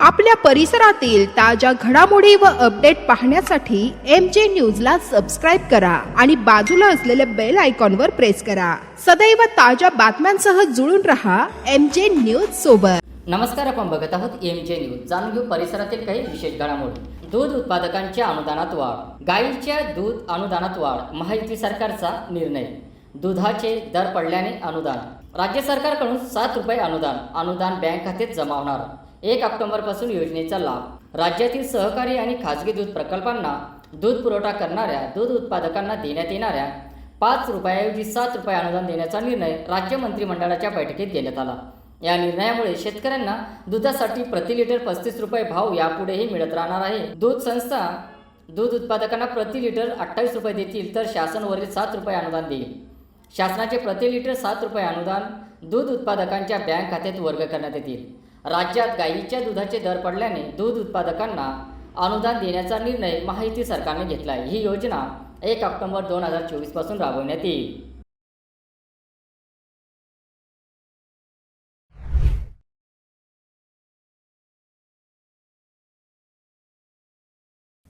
आपल्या परिसरातील ताज्या घडामोडी व अपडेट पाहण्यासाठी एम जे न्यूजला सबस्क्राईब करा आणि बाजूला असलेल्या बेल आयकॉनवर प्रेस करा. सदैव ताज्या बातम्यांसह जुळून रहा एम जे न्यूज सोबत. नमस्कार आपण बघत आहोत एम जे न्यूज जाणून घेऊ परिसरातील काही विशेष घडामोडी. दूध उत्पादकांच्या अनुदानात वाढ. गायीच्या दूध अनुदानात वाढ. महायुती सरकारचा निर्णय. दुधाचे दर पडल्याने अनुदान. राज्य सरकारकडून सात रुपये अनुदान. अनुदान बँक खात्यात जमा होणार. एक ऑक्टोबरपासून योजनेचा लाभ. राज्यातील सहकारी आणि खाजगी दूध प्रकल्पांना दूध पुरवठा करणाऱ्या दूध उत्पादकांना देण्यात येणाऱ्या पाच रुपयाऐवजी सात रुपये अनुदान देण्याचा निर्णय राज्य मंत्रिमंडळाच्या बैठकीत घेण्यात आला. या निर्णयामुळे शेतकऱ्यांना दुधासाठी प्रति लिटर पस्तीस रुपये भाव यापुढेही मिळत राहणार आहे. दूध संस्था दूध उत्पादकांना प्रति लिटर अठ्ठावीस रुपये देतील तर शासनवरील सात रुपये अनुदान देईल. शासनाचे प्रति लिटर सात रुपये अनुदान दूध उत्पादकांच्या बँक खात्यात वर्ग करण्यात येतील. राज्यात गायीच्या दुधाचे दर पडल्याने दूध उत्पादकांना अनुदान देण्याचा निर्णय माहिती सरकारने घेतला आहे ही योजना एक ऑक्टोबर दोन हजार चोवीसपासून राबवण्यात येईल.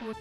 What?